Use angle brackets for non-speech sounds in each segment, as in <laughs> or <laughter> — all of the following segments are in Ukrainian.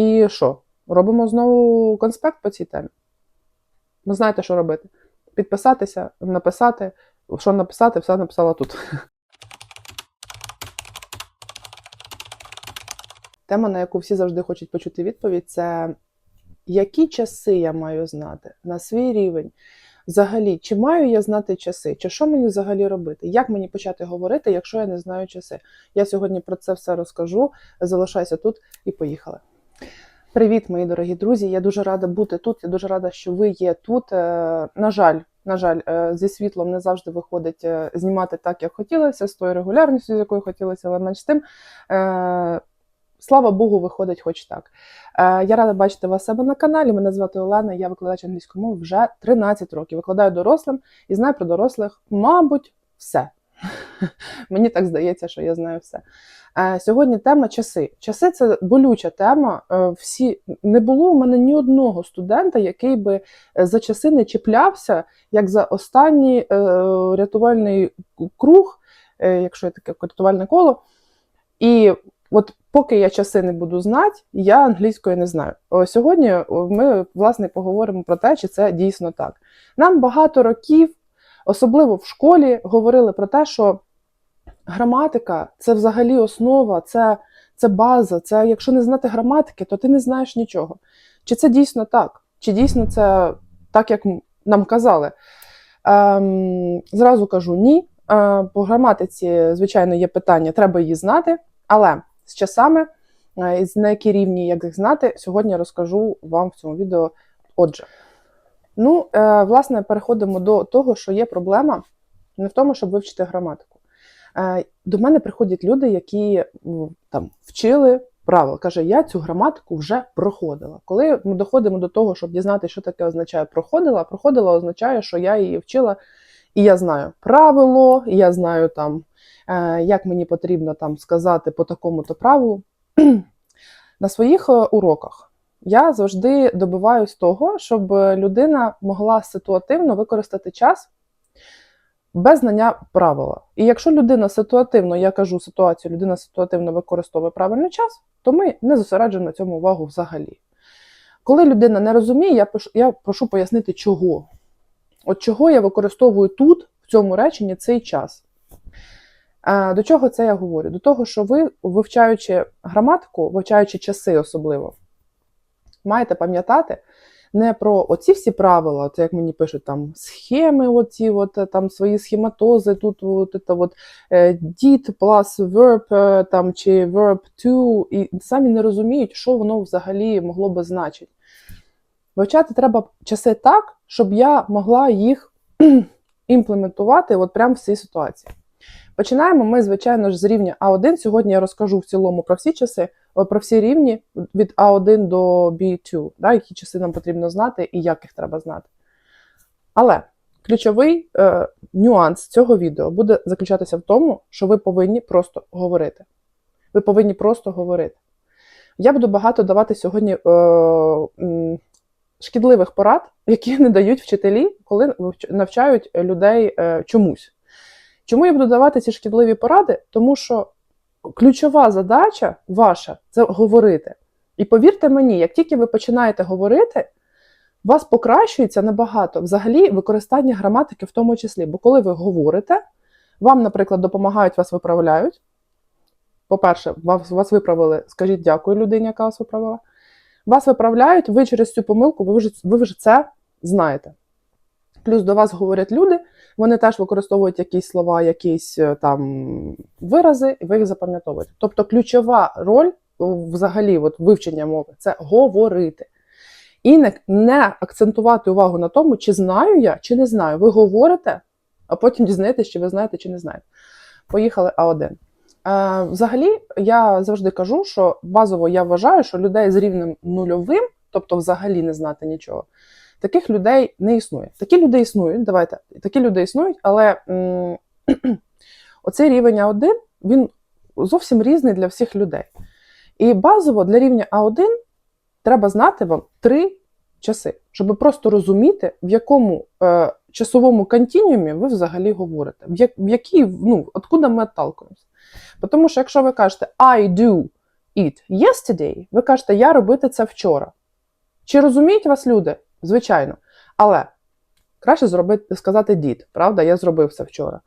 І що? Робимо знову конспект по цій темі. Ви знаєте, що робити. Підписатися, написати. Що написати, все написала тут. <laughs> Тема, на яку всі завжди хочуть почути відповідь, це які часи я маю знати на свій рівень. Взагалі, чи маю я знати часи, чи що мені взагалі робити? Як мені почати говорити, якщо я не знаю часи? Я сьогодні про це все розкажу. Залишайся тут і поїхали. Привіт, мої дорогі друзі! Я дуже рада бути тут. Я дуже рада, що ви є тут. Е, На жаль, на жаль, е, зі світлом не завжди виходить е, знімати так, як хотілося, з тою регулярністю, з якою хотілося, але менш тим. Слава Богу, виходить хоч так. Я рада бачити вас себе на каналі. Мене звати Олена, я викладач англійської мови вже 13 років. Викладаю дорослим і знаю про дорослих, мабуть, все. <laughs> Мені так здається, що я знаю все. Е, Сьогодні тема часи. Часи це болюча тема. Е, Всі не було у мене ні одного студента, який би е, за часи не чіплявся, як за останній рятувальний круг, якщо є таке рятувальне коло. І от поки я часи не буду знати, я англійської не знаю. Сьогодні ми власне поговоримо про те, чи це дійсно так. Нам багато років, особливо в школі, говорили про те, що граматика це взагалі основа, це, це база. Це якщо не знати граматики, то ти не знаєш нічого. Чи це дійсно так? Чи дійсно це так, як нам казали? Ем, зразу кажу ні. Е, по граматиці, звичайно, є питання, треба її знати, але з часами, е, на якій рівні, як їх знати, сьогодні розкажу вам в цьому відео. Отже, ну, е, власне, переходимо до того, що є проблема не в тому, щоб вивчити граматику. Е, До мене приходять люди, які там вчили правил. Каже, я цю граматику вже проходила. Коли ми доходимо до того, щоб дізнатися, що таке означає проходила, проходила означає, що я її вчила, і я знаю правило, і я знаю там, е, як мені потрібно там сказати по такому-то правилу. <clears throat> На своїх е, уроках я завжди добиваюсь того, щоб людина могла ситуативно використати час без знання правила. І якщо людина ситуативно, я кажу ситуацію, людина ситуативно використовує правильний час, то ми не зосереджуємо на цьому увагу взагалі. Коли людина не розуміє, я прошу, я прошу пояснити, чого. От чого я використовую тут, в цьому реченні, цей час. До чого це я говорю? До того, що ви, вивчаючи граматику, вивчаючи часи особливо, маєте пам'ятати не про оці всі правила, от як мені пишуть, там схеми, оці, от, е, там свої схематози, тут от, це, от, е, did plus verb е, там, чи verb to, і самі не розуміють, що воно взагалі могло би значити. Вивчати треба часи так, щоб я могла їх <clears throat> імплементувати от прямо в цій ситуації. Починаємо ми, звичайно ж, з рівня А1. Сьогодні я розкажу в цілому про всі часи, про всі рівні від А1 до B2, да, які часи нам потрібно знати і як їх треба знати. Але ключовий е, нюанс цього відео буде заключатися в тому, що ви повинні просто говорити. Ви повинні просто говорити. Я буду багато давати сьогодні е, шкідливих порад, які не дають вчителі, коли навчають людей е, чомусь. Чому я буду давати ці шкідливі поради? Тому що ключова задача ваша це говорити. І повірте мені, як тільки ви починаєте говорити, у вас покращується набагато взагалі використання граматики в тому числі. Бо коли ви говорите, вам, наприклад, допомагають, вас виправляють. По-перше, вас, вас виправили, скажіть дякую людині, яка вас виправила. Вас виправляють, ви через цю помилку, ви вже, ви вже це знаєте. Плюс до вас говорять люди, вони теж використовують якісь слова, якісь е, там вирази, і ви їх запам'ятовуєте. Тобто ключова роль взагалі от, вивчення мови це говорити. І не, не акцентувати увагу на тому, чи знаю я, чи не знаю. Ви говорите, а потім дізнаєтесь, чи ви знаєте, чи не знаєте. Поїхали А1. Е, взагалі, я завжди кажу, що базово я вважаю, що людей з рівнем нульовим, тобто взагалі не знати нічого, таких людей не існує. Такі люди існують, давайте, такі люди існують, але <clears throat> оцей рівень А1 він зовсім різний для всіх людей. І базово для рівня А1 треба знати вам три часи, щоб просто розуміти, в якому е, часовому континіумі ви взагалі говорите, в, як, в якій, ну, откуда ми отталкуємося. Тому що якщо ви кажете I do eat yesterday, ви кажете, я робити це вчора. Чи розуміють вас люди? Звичайно. Але краще зробити, сказати did, правда? Я зробив це вчора.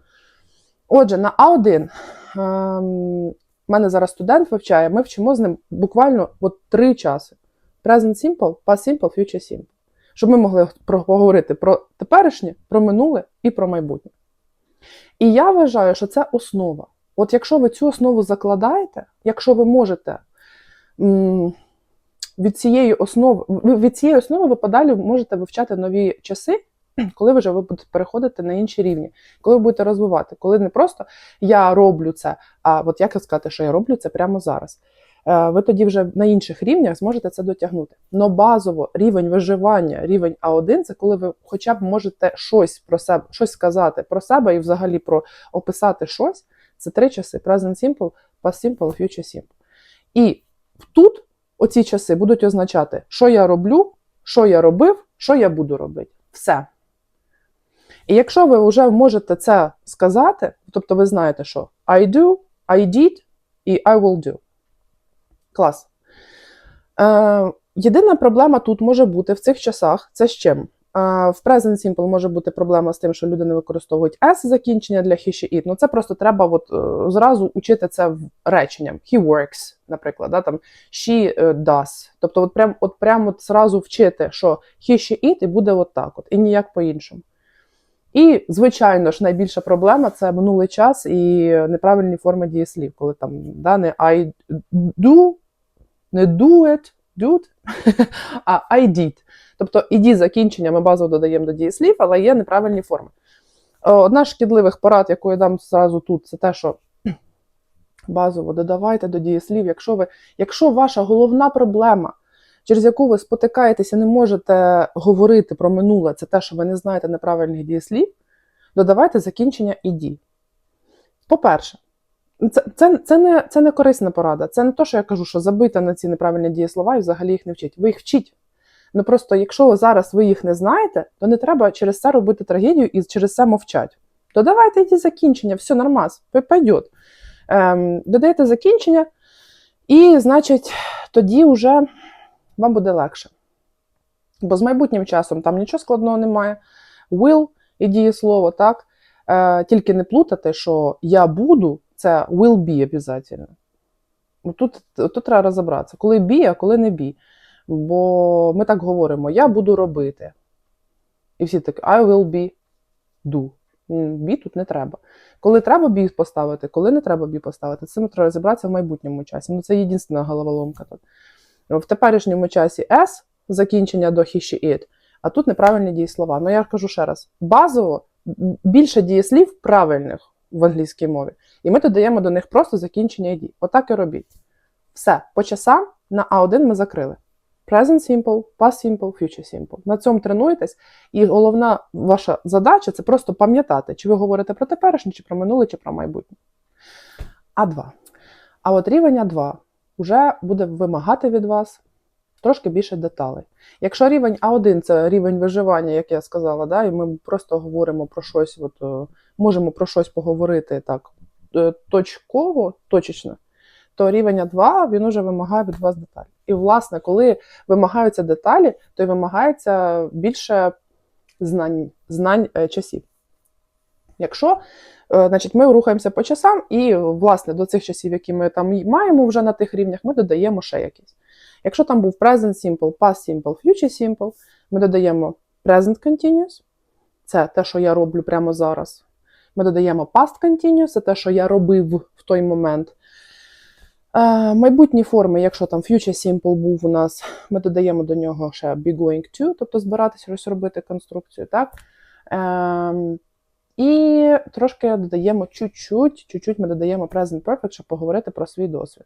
Отже, на А1 ем, у мене зараз студент вивчає, ми вчимо з ним буквально от три часи: Present Simple, Past Simple, Future Simple. Щоб ми могли поговорити про теперішнє, про минуле і про майбутнє. І я вважаю, що це основа. От якщо ви цю основу закладаєте, якщо ви можете від цієї основи, ви- від цієї основи ви подалі можете вивчати нові часи, <clears throat> коли вже ви будете переходити на інші рівні, коли ви будете розвивати, коли не просто я роблю це, а от як сказати, що я роблю це прямо зараз. Е, Ви тоді вже на інших рівнях зможете це дотягнути. Но базово рівень виживання, рівень А1 це коли ви хоча б можете щось про себе, щось сказати про себе і взагалі про описати щось. Це три часи: Present Simple, Past Simple, Future Simple. І тут оці часи будуть означати, що я роблю, що я робив, що я буду робити. Все. І якщо ви вже можете це сказати, тобто ви знаєте, що I do, I did і I will do. Клас. Е, єдина проблема тут може бути в цих часах це з чим? В Present Simple може бути проблема з тим, що люди не використовують S закінчення для he, she, it. Ну це просто треба от, е, зразу учити це реченням. He works, наприклад, да, там she е, does. Тобто, от прям, от прям от зразу вчити, що he, she, it, і буде от так, от, і ніяк по-іншому. І, звичайно ж, найбільша проблема це минулий час і неправильні форми дієслів, коли там да, не I do, не do it, do <laughs> а I did. Тобто іді закінчення ми базово додаємо до дієслів, але є неправильні форми. Е, Одна з шкідливих порад, яку я дам зразу тут, це те, що <clears throat> базово додавайте до дієслів, якщо ви, якщо ваша головна проблема, через яку ви спотикаєтеся, не можете говорити про минуле, це те, що ви не знаєте неправильних дієслів, додавайте закінчення іді. По-перше, це, це, це, не, це не корисна порада. Це не те, що я кажу, що забийте на ці неправильні дієслова і взагалі їх не вчіть. Ви їх вчіть. Ну просто якщо зараз ви їх не знаєте, то не треба через це робити трагедію і через це мовчать. Додавайте ці закінчення, все нормас, пойдет. Ем, додаєте закінчення, і, значить, тоді вже вам буде легше. Бо з майбутнім часом там нічого складного немає. Will і дієслово, так? Е, тільки не плутати, що я буду, це will be обов'язково. Ну, Тут, тут треба розібратися, коли be, а коли не be. Бо ми так говоримо: я буду робити. І всі такі, I will be do. Be тут не треба. Коли треба be поставити, коли не треба be поставити, це треба розібратися в майбутньому часі. Ну, це єдина головоломка тут. В теперішньому часі S закінчення до he, she, it, а тут неправильні дієслова. Ну я кажу ще раз: базово більше дієслів правильних в англійській мові, і ми додаємо до них просто закінчення ID. Отак і робіть. Все, по часам на А1 ми закрили. Present simple, past simple, future simple. На цьому тренуйтесь, і головна ваша задача це просто пам'ятати, чи ви говорите про теперішнє, чи про минуле, чи про майбутнє. А2. А от рівень А2 вже буде вимагати від вас трошки більше деталей. Якщо рівень А1 це рівень виживання, як я сказала, да, і ми просто говоримо про щось, от, е, можемо про щось поговорити так е, точково, точечно, то рівень А2 він уже вимагає від вас деталі. І, власне, коли вимагаються деталі, то й вимагається більше знань, знань е, часів. Якщо е, значить, ми рухаємося по часам, і, власне, до цих часів, які ми там маємо вже на тих рівнях, ми додаємо ще якісь. Якщо там був present simple, past simple, future simple, ми додаємо present continuous, це те, що я роблю прямо зараз. Ми додаємо past continuous, це те, що я робив в той момент. Майбутні форми, якщо там future simple був у нас, ми додаємо до нього ще be going to, тобто збиратися щось робити конструкцію, так? Ем, і трошки додаємо чуть-чуть, чуть-чуть ми додаємо present perfect, щоб поговорити про свій досвід.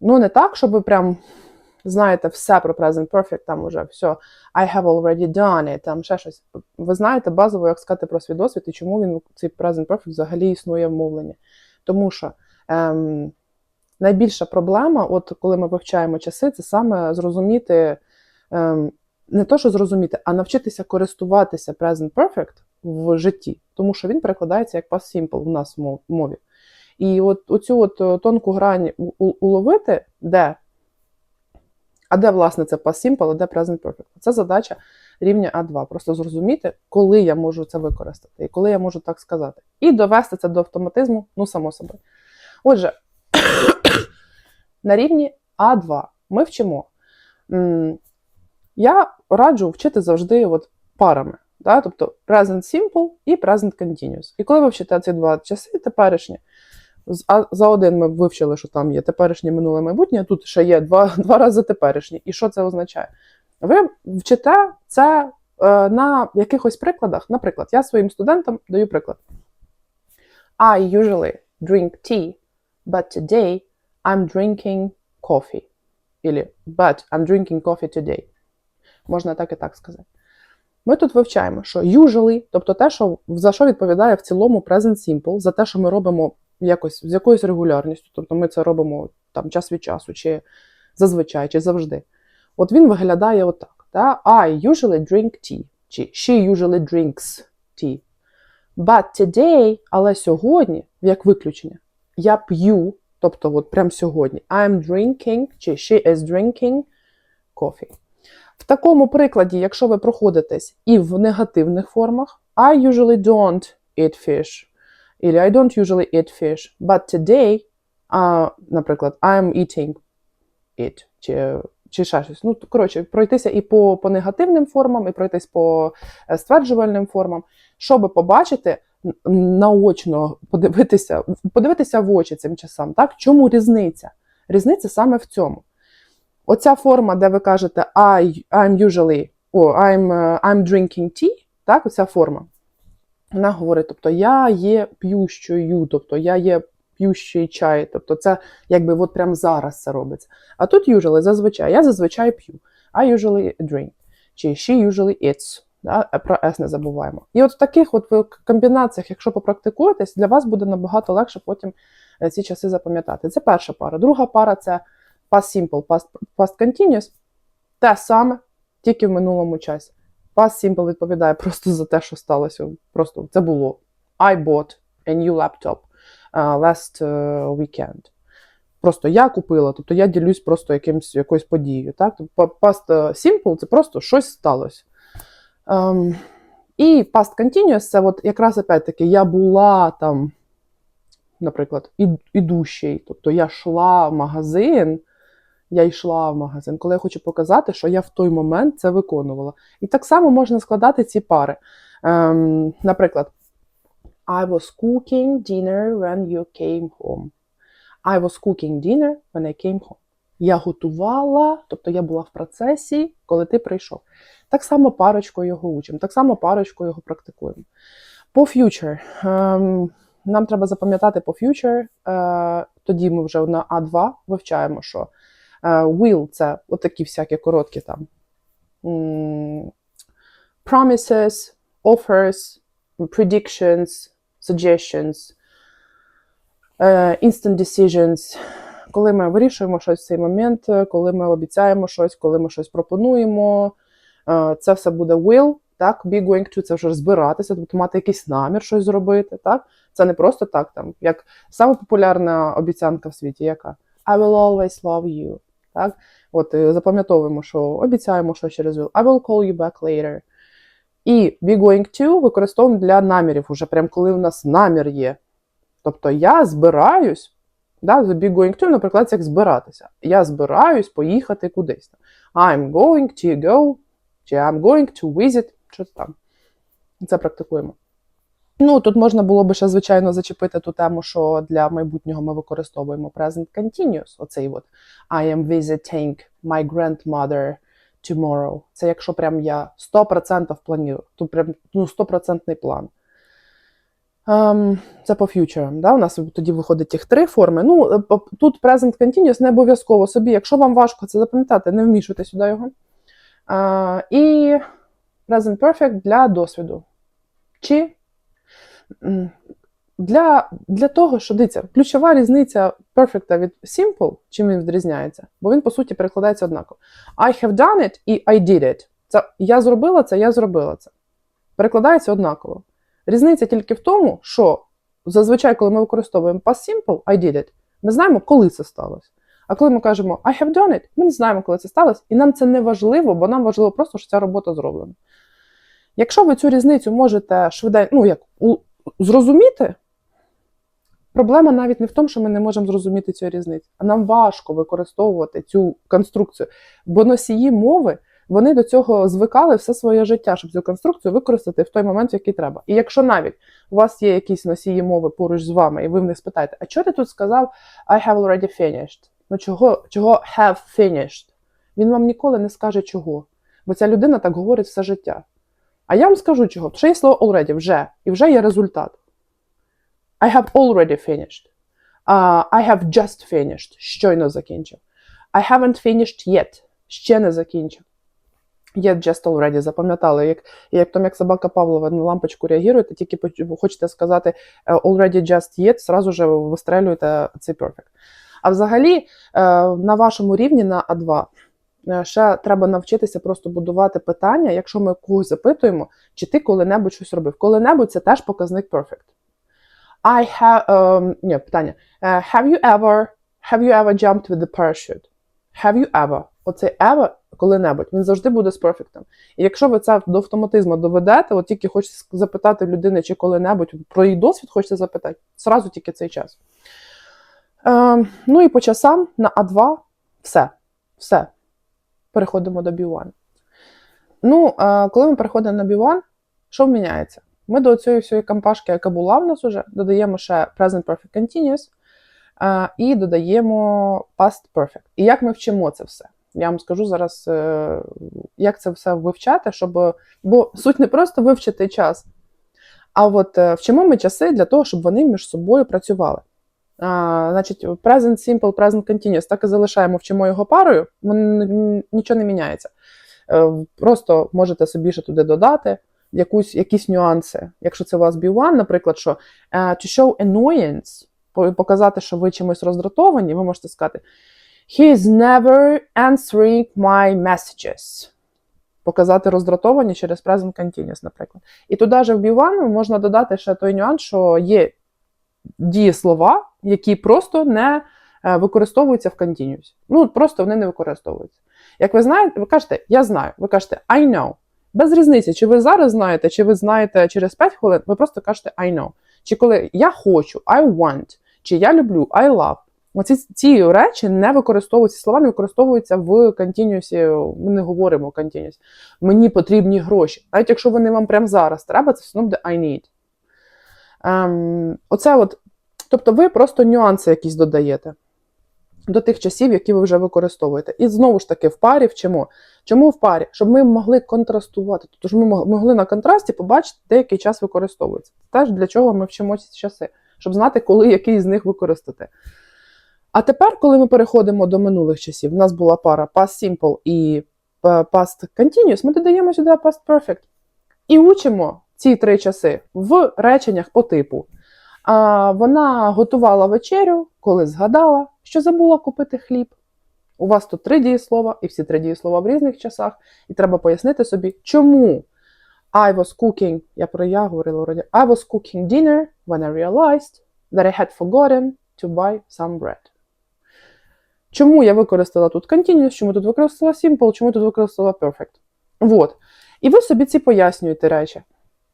Ну, не так, щоб ви прям знаєте все про present perfect, там уже все, I have already done it, там ще щось. Ви знаєте базово, як сказати про свій досвід і чому він цей present perfect взагалі існує в мовленні. Тому що ем, найбільша проблема, от коли ми вивчаємо часи, це саме зрозуміти, ем, не то, що зрозуміти, а навчитися користуватися present perfect в житті, тому що він перекладається як past simple в нас в мові. І от оцю от е, тонку грань уловити, де, а де, власне, це past simple, а де present perfect. Це задача рівня А2. Просто зрозуміти, коли я можу це використати і коли я можу так сказати. І довести це до автоматизму, ну, само собою. Отже, на рівні А2 ми вчимо. Я раджу вчити завжди от парами. Да? Тобто present simple і present continuous. І коли ви вчите ці два часи теперішні, за один ми вивчили, що там є теперішнє минуле майбутнє, тут ще є два, <laughs> два рази теперішнє. І що це означає? Ви вчите це е, на якихось прикладах. Наприклад, я своїм студентам даю приклад. I usually drink tea, but today I'm drinking coffee. Ілі, but I'm drinking coffee today. Можна так і так сказати. Ми тут вивчаємо, що usually, тобто те, що за що відповідає в цілому present simple, за те, що ми робимо якось з якоюсь регулярністю, тобто ми це робимо там час від часу, чи зазвичай, чи завжди. От він виглядає отак. Да? I usually drink tea, чи she usually drinks tea. But today, але сьогодні, як виключення, я п'ю, тобто от прям сьогодні, I'm drinking, чи she is drinking coffee. В такому прикладі, якщо ви проходитесь і в негативних формах, I usually don't eat fish, или I don't usually eat fish, but today, а, наприклад, I'm eating it, чи, чи ще щось. Ну, коротше, пройтися і по, по негативним формам, і пройтись по е, стверджувальним формам, щоб побачити наочно, подивитися, подивитися в очі цим часам. Так? Чому різниця? Різниця саме в цьому. Оця форма, де ви кажете I, I'm usually, о, I'm, е, I'm drinking tea, так, оця форма. Вона говорить, тобто я є п'ющою, тобто я є п'ющий чай, тобто це якби от прямо зараз це робиться. А тут usually, зазвичай, я зазвичай п'ю. I usually drink. Чи she usually eats. Да? е, Про S не забуваємо. І от в таких от комбінаціях, якщо попрактикуєтесь, для вас буде набагато легше потім е, ці часи запам'ятати. Це перша пара. Друга пара це past simple, past, past continuous. Те саме, тільки в минулому часі. Past simple відповідає просто за те, що сталося. Просто це було. I bought a new laptop uh, last uh, weekend. Просто я купила, тобто я ділюсь просто якимсь, якоюсь подією. Так? Тобто past simple це просто щось сталося. І past continuous це от якраз опять-таки я була там, наприклад, ідущий. Тобто я йшла в магазин, я йшла в магазин, коли я хочу показати, що я в той момент це виконувала. І так само можна складати ці пари. Ем, наприклад, I was cooking dinner when you came home. I was cooking dinner when I came home. Я готувала, тобто я була в процесі, коли ти прийшов. Так само парочкою його учимо, так само парочкою його практикуємо. По future. Ем, нам треба запам'ятати по future. Е, тоді ми вже на А2 вивчаємо, що е, will це отакі всякі короткі там. Promises, offers, predictions, suggestions, е, instant decisions. Коли ми вирішуємо щось в цей момент, е, коли ми обіцяємо щось, коли ми щось пропонуємо, е, це все буде will, так, be going to, це вже збиратися, тобто мати якийсь намір щось зробити. Так? Це не просто так, там, як саме популярна обіцянка в світі, яка I will always love you. Так? От е, запам'ятовуємо, що обіцяємо щось через will. I will call you back later. І be going to використовуємо для намірів, уже прям коли в нас намір є. Тобто я збираюсь, да, the be going to, наприклад, як збиратися. Я збираюсь поїхати кудись. I'm going to go, чи I'm going to visit, що там. Це практикуємо. Ну, тут можна було би ще, звичайно, зачепити ту тему, що для майбутнього ми використовуємо present continuous. Оцей от I am visiting my grandmother tomorrow. Це якщо прям я 100% планую, то прям ну, 100% план. Ем, це по фьючерам. Да? У нас тоді виходить їх три форми. Ну, е, тут present continuous не обов'язково собі. Якщо вам важко це запам'ятати, не вмішуйте сюди його. Е, і present perfect для досвіду. Чи для, для того, що дивіться, ключова різниця perfect від simple, чим він відрізняється, бо він, по суті, перекладається однаково. I have done it і I did it. Це я зробила це, я зробила це. Перекладається однаково. Різниця тільки в тому, що зазвичай, коли ми використовуємо past simple, I did it, ми знаємо, коли це сталося. А коли ми кажемо I have done it, ми не знаємо, коли це сталося, і нам це не важливо, бо нам важливо просто, що ця робота зроблена. Якщо ви цю різницю можете швиденько, ну як зрозуміти, проблема навіть не в тому, що ми не можемо зрозуміти цю різницю, а нам важко використовувати цю конструкцію, бо носії мови вони до цього звикали все своє життя, щоб цю конструкцію використати в той момент, в який треба. І якщо навіть у вас є якісь носії мови поруч з вами, і ви в них спитаєте, а чого ти тут сказав I have already finished? Ну чого, чого have finished? Він вам ніколи не скаже чого. Бо ця людина так говорить все життя. А я вам скажу чого. Що є слово already, вже, і вже є результат. I have already finished. Uh, I have just finished. Щойно закінчив. I haven't finished yet. Ще не закінчив. Yet just already. Запам'ятали, як, як там, як собака Павлова на лампочку реагуєте, тільки хочете сказати е, already just yet, сразу же вистрелюєте цей perfect. А взагалі, е, на вашому рівні на А2 е, ще треба навчитися просто будувати питання, якщо ми когось запитуємо, чи ти коли-небудь щось робив. Коли-небудь це теж показник perfect. I have, ем, ні, питання. Have you ever, have you ever jumped with the parachute? Have you ever? Оцей ever коли-небудь, він завжди буде з перфектом. І якщо ви це до автоматизму доведете, от тільки хочете запитати людини, чи коли-небудь про її досвід хочете запитати, зразу тільки цей час. Е, ну і по часам на А2 все. Все. Переходимо до B1. Ну, е, коли ми переходимо на B1, що міняється? Ми до цієї всієї кампашки, яка була в нас уже, додаємо ще Present Perfect Continuous е, і додаємо Past Perfect. І як ми вчимо це все? Я вам скажу зараз, е, як це все вивчати, щоб. Бо суть не просто вивчити час, а от е, вчимо ми часи для того, щоб вони між собою працювали. А, значить, present simple, present continuous, так і залишаємо, вчимо його парою, нічого не міняється. Е, Просто можете собі ще туди додати якусь, якісь нюанси. Якщо це у вас B1, наприклад, що to show annoyance, показати, що ви чимось роздратовані, ви можете сказати He is never answering my messages. Показати роздратовані через present continuous, наприклад. І туди же в B1 можна додати ще той нюанс, що є дієслова, які просто не е, використовуються в continuous. Ну, просто вони не використовуються. Як ви знаєте, ви кажете, я знаю, ви кажете I know. Без різниці, чи ви зараз знаєте, чи ви знаєте через 5 хвилин, ви просто кажете I know. Чи коли я хочу, I want, чи я люблю, I love. Оці ці речі не використовуються, слова не використовуються в континюсі. Ми не говоримо continuous. Мені потрібні гроші. Навіть якщо вони вам прямо зараз треба, це все одно буде I need. Ем, оце от, тобто ви просто нюанси якісь додаєте до тих часів, які ви вже використовуєте. І знову ж таки в парі вчимо. Чому в парі? Щоб ми могли контрастувати. Тобто, щоб ми могли на контрасті побачити, де який час використовується. Теж для чого ми вчимо ці часи, щоб знати, коли який з них використати. А тепер, коли ми переходимо до минулих часів, у нас була пара past simple і е, past continuous, ми додаємо сюди past perfect. І учимо ці три часи в реченнях по типу. А, вона готувала вечерю, коли згадала, що забула купити хліб. У вас тут три дієслова, і всі три дієслова в різних часах, і треба пояснити собі, чому I was cooking, я про я говорила вроді, I was cooking dinner when I realized that I had forgotten to buy some bread. Чому я використала тут continuous, чому тут використала simple, чому тут використала perfect. Вот. І ви собі ці пояснюєте речі.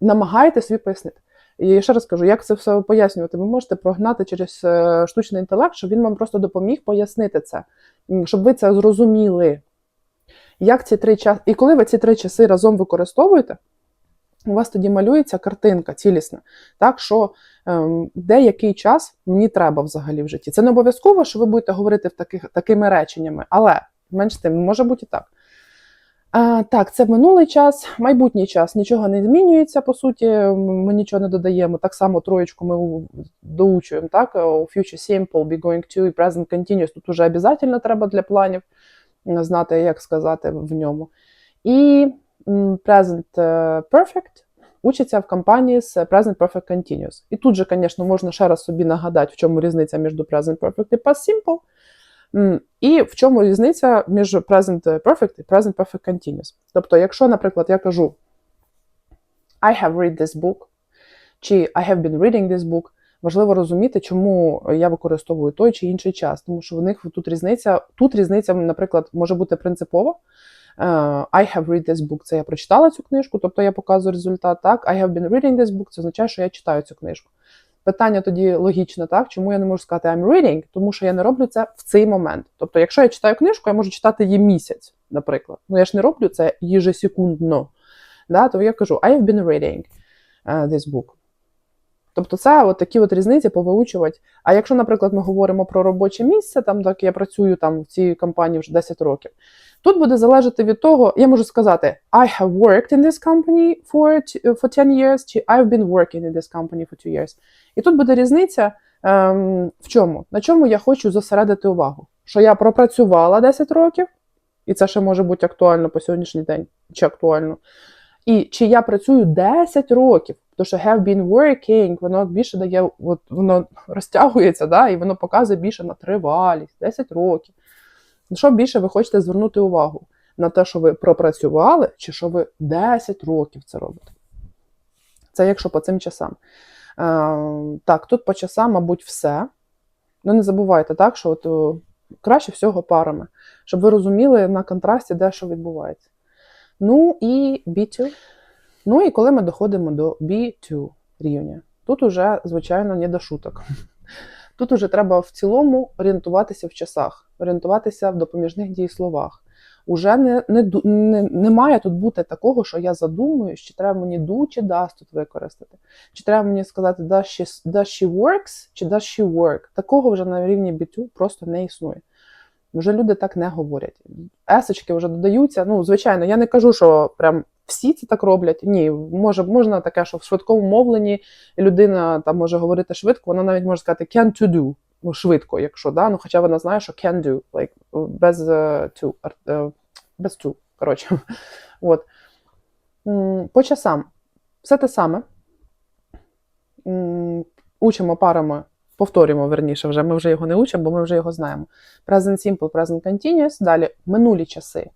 Намагаєте собі пояснити. І я ще раз кажу, як це все пояснювати, ви можете прогнати через е, штучний інтелект, щоб він вам просто допоміг пояснити це, щоб ви це зрозуміли. Як ці три часи, і коли ви ці три часи разом використовуєте, у вас тоді малюється картинка цілісна, так що ем, де який час мені треба взагалі в житті. Це не обов'язково, що ви будете говорити в таких, такими реченнями, але менш тим може бути і так. А, так, це минулий час, майбутній час нічого не змінюється, по суті, ми нічого не додаємо. Так само троєчку ми доучуємо, так? Future simple, be going to і present continuous. Тут уже обов'язково треба для планів знати, як сказати в ньому. І present е, perfect учиться в компанії з present perfect continuous. І тут же, звісно, можна ще раз собі нагадати, в чому різниця між present perfect і past simple. І в чому різниця між present perfect і present perfect continuous. Тобто, якщо, наприклад, я кажу I have read this book, чи I have been reading this book, Важливо розуміти, чому я використовую той чи інший час, тому що в них тут різниця, тут різниця, наприклад, може бути принципова. Е, I have read this book, це я прочитала цю книжку, тобто я показую результат. Так, I have been reading this book, це означає, що я читаю цю книжку. Питання тоді логічне, так? Чому я не можу сказати I'm reading? Тому що я не роблю це в цей момент. Тобто, якщо я читаю книжку, я можу читати її місяць, наприклад. Ну я ж не роблю це їжесекундно. Да? То я кажу I have been reading uh, this book. Тобто це от такі от різниці повиучувати. А якщо, наприклад, ми говоримо про робоче місце, там так я працюю там в цій компанії вже 10 років. Тут буде залежати від того, я можу сказати I have worked in this company for, for 10 years, чи I've been working in this company for 2 years. І тут буде різниця ем, в чому? На чому я хочу зосередити увагу? Що я пропрацювала 10 років, і це ще може бути актуально по сьогоднішній день, чи актуально. І чи я працюю 10 років, тому що have been working, воно більше дає, от воно розтягується, да, і воно показує більше на тривалість, 10 років. На що більше ви хочете звернути увагу? На те, що ви пропрацювали, чи що ви 10 років це робите? Це якщо по цим часам. Е, так, тут по часам, мабуть, все. Ну, не забувайте, так, що от, о, краще всього парами, щоб ви розуміли на контрасті, де що відбувається. Ну і B2. Ну і коли ми доходимо до B2 рівня, тут уже, звичайно, не до шуток. <laughs> Тут уже треба в цілому орієнтуватися в часах, орієнтуватися в допоміжних дієсловах. Уже не, не, не, не має тут бути такого, що я задумую, чи треба мені do чи does тут використати. Чи треба мені сказати does she, does she works чи does she work. Такого вже на рівні B2 просто не існує. Вже люди так не говорять. Есочки вже додаються. Ну, звичайно, я не кажу, що прям всі це так роблять. Ні, може, можна таке, що в швидкому мовленні людина там може говорити швидко, вона навіть може сказати can to do. Швидко, якщо, да? ну, хоча вона знає, що can do, like, без uh, to, uh, без to, коротше. <laughs> От. По часам. Все те саме. Учимо парами, повторюємо верніше, вже ми вже його не учимо, бо ми вже його знаємо. Present simple, present continuous, далі минулі часи.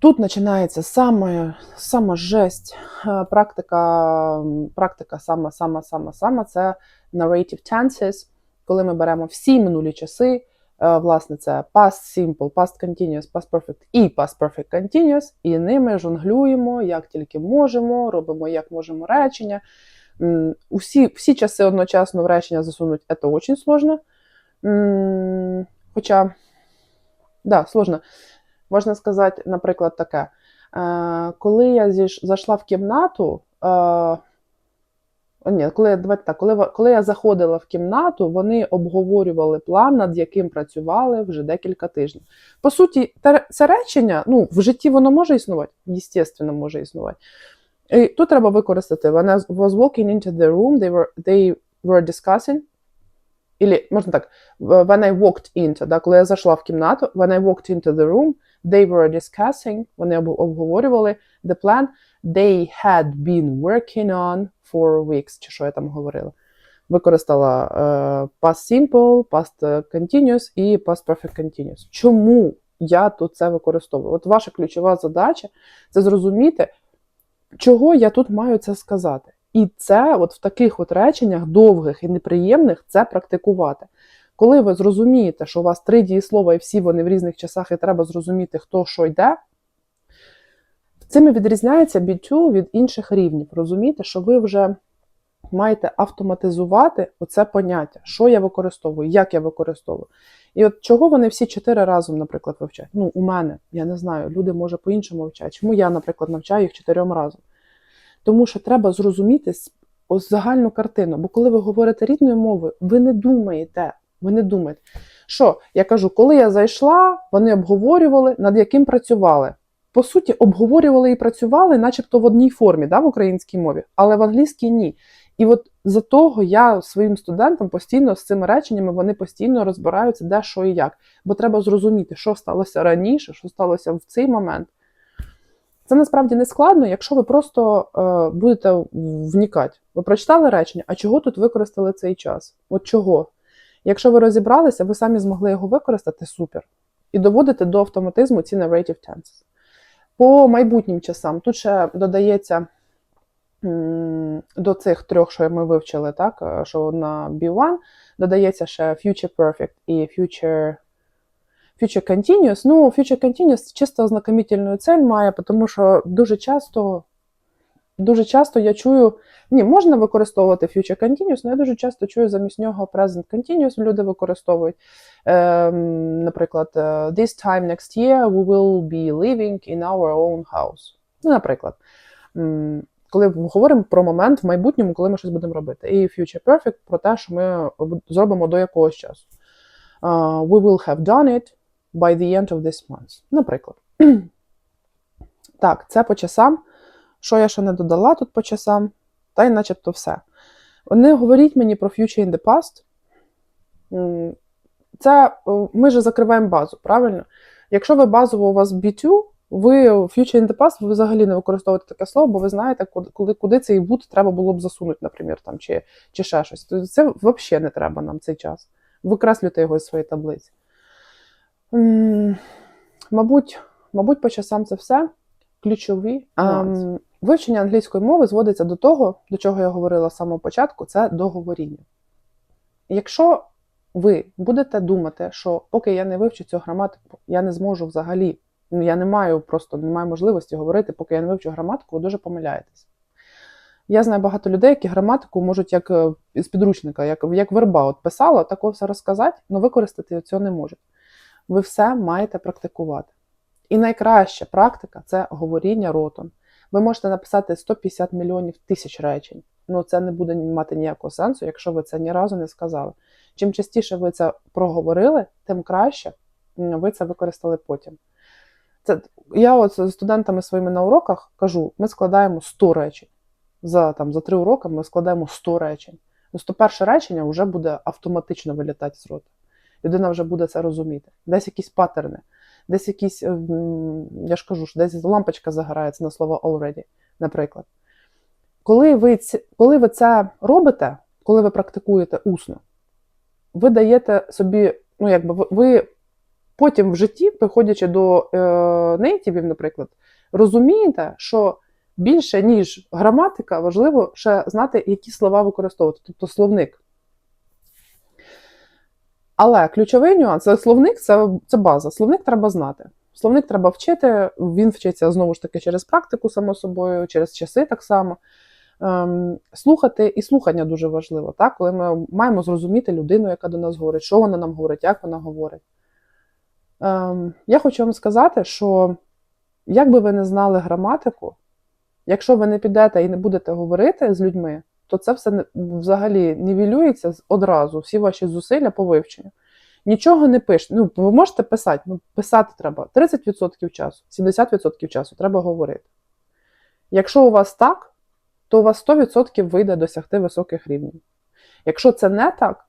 Тут починається саме, сама жесть. Практика, практика сама, сама, сама, сама це narrative tenses, коли ми беремо всі минулі часи. Власне, це past simple, past continuous, past perfect і past perfect continuous, і ними жонглюємо, як тільки можемо, робимо як можемо речення. Усі всі часи одночасно в речення засунуть це дуже сложно. Хоча, да, сложно. Можна сказати, наприклад, таке. Коли я зайшла в кімнату, ні, коли давайте так, коли коли я заходила в кімнату, вони обговорювали план, над яким працювали вже декілька тижнів. По суті, це речення ну, в житті воно може існувати, звісно, може існувати. І Тут треба використати when I was walking into the room, they were they were discussing. Ілі, можна так, when I walked into, да, коли я зайшла в кімнату, when I walked into the room, they were discussing, вони обговорювали the plan they had been working on for weeks, чи що я там говорила. Використала uh, past simple, past continuous і past perfect continuous. Чому я тут це використовую? От ваша ключова задача це зрозуміти, чого я тут маю це сказати. І це от в таких от реченнях довгих і неприємних це практикувати. Коли ви зрозумієте, що у вас три дієслова і всі вони в різних часах, і треба зрозуміти, хто що йде, цим і відрізняється B2 від інших рівнів. Розумієте, що ви вже маєте автоматизувати оце поняття, що я використовую, як я використовую. І от чого вони всі чотири разом, наприклад, вивчають? Ну, у мене, я не знаю, люди, може, по-іншому вчать. Чому я, наприклад, навчаю їх чотирьом разом? Тому що треба зрозуміти загальну картину. Бо коли ви говорите рідною мовою, ви не думаєте, ви не думаєте. Що, я кажу, коли я зайшла, вони обговорювали, над яким працювали. По суті, обговорювали і працювали, начебто в одній формі, да, в українській мові, але в англійській ні. І от за того я своїм студентам постійно з цими реченнями вони постійно розбираються, де що і як. Бо треба зрозуміти, що сталося раніше, що сталося в цей момент. Це насправді не складно, якщо ви просто е, будете вникати. Ви прочитали речення, а чого тут використали цей час? От чого? Якщо ви розібралися, ви самі змогли його використати супер. І доводите до автоматизму ці narrative tenses. По майбутнім часам тут ще додається до цих трьох, що ми вивчили, так, е, що на B1 додається ще Future Perfect і Future, future Continuous. Ну, Future Continuous чисто ознакомительну цель має, тому що дуже часто, дуже часто я чую, ні, можна використовувати Future Continuous, але я дуже часто чую замість нього Present Continuous люди використовують. Ем, наприклад, е, This time next year we will be living in our own house. Ну, наприклад. Коли ми говоримо про момент в майбутньому, коли ми щось будемо робити. І Future Perfect про те, що ми зробимо до якогось часу. Uh, we will have done it by the end of this month. Наприклад. <clears throat> так, це по часам. Що я ще не додала тут по часам? Та й начебто все. Не говоріть мені про future in the past. Це ми ж закриваємо базу, правильно? Якщо ви базово у вас B2, ви Future in the Past ви взагалі не використовуєте таке слово, бо ви знаєте, куди, куди, цей бут треба було б засунути, наприклад, там, чи, чи ще щось. Тобто це взагалі не треба нам цей час. Викреслюйте його з своєї таблиці. Мабуть, мабуть, по часам це все. Ключові. Ем, вивчення англійської мови зводиться до того, до чого я говорила з самого початку, це до говоріння. Якщо ви будете думати, що поки я не вивчу цю граматику, я не зможу взагалі, ну я не маю просто не маю можливості говорити, поки я не вивчу граматику, ви дуже помиляєтесь. Я знаю багато людей, які граматику можуть як е, з підручника, як, як верба от писала, такого все розказати, але використати цього не можуть. Ви все маєте практикувати. І найкраща практика це говоріння ротом. Ви можете написати 150 мільйонів тисяч речень. Ну це не буде мати ніякого сенсу, якщо ви це ні разу не сказали. Чим частіше ви це проговорили, тим краще ви це використали потім. Це, я от з студентами своїми на уроках кажу: ми складаємо 100 речень. За, там, за три уроки ми складаємо 100 речень. Ну, 101 речення вже буде автоматично вилітати з рота. Людина вже буде це розуміти. Десь якісь паттерни, десь якісь, ем, я ж кажу, що десь лампочка загорається на слово already, наприклад. Коли ви, коли ви це робите, коли ви практикуєте усно, ви даєте собі, ну якби ви потім в житті, приходячи до е, нейтівів, наприклад, розумієте, що більше, ніж граматика, важливо ще знати, які слова використовувати, тобто словник. Але ключовий нюанс це словник це, це база. Словник треба знати. Словник треба вчити, він вчиться знову ж таки через практику, само собою, через часи так само. Ем, слухати і слухання дуже важливо, так? коли ми маємо зрозуміти людину, яка до нас говорить, що вона нам говорить, як вона говорить. Ем, я хочу вам сказати, що як би ви не знали граматику, якщо ви не підете і не будете говорити з людьми, то це все взагалі нівелюється одразу, всі ваші зусилля по вивченню. Нічого не пишете. Ну, ви можете писати, ну писати треба 30% часу, 70% часу треба говорити. Якщо у вас так, то у вас 100% вийде досягти високих рівнів. Якщо це не так,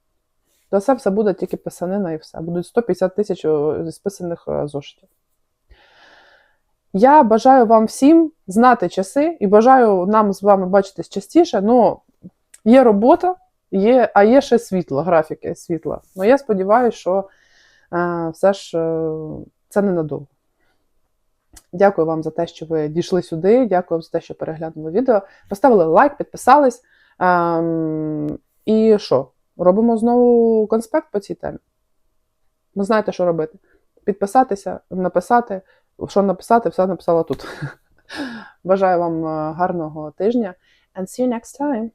то це все буде тільки писанина і все. Будуть 150 тисяч списаних е, зошитів. Я бажаю вам всім знати часи і бажаю нам з вами бачитись частіше. Ну, є робота, є, а є ще світло, графіки світла. Ну, я сподіваюся, що е, все ж е, це ненадовго. Дякую вам за те, що ви дійшли сюди. Дякую вам за те, що переглянули відео. Поставили лайк, підписались. Ем, і що? Робимо знову конспект по цій темі. Ви знаєте, що робити. Підписатися, написати. Що написати, все написала тут. <laughs> Бажаю вам е, гарного тижня. And see you next time.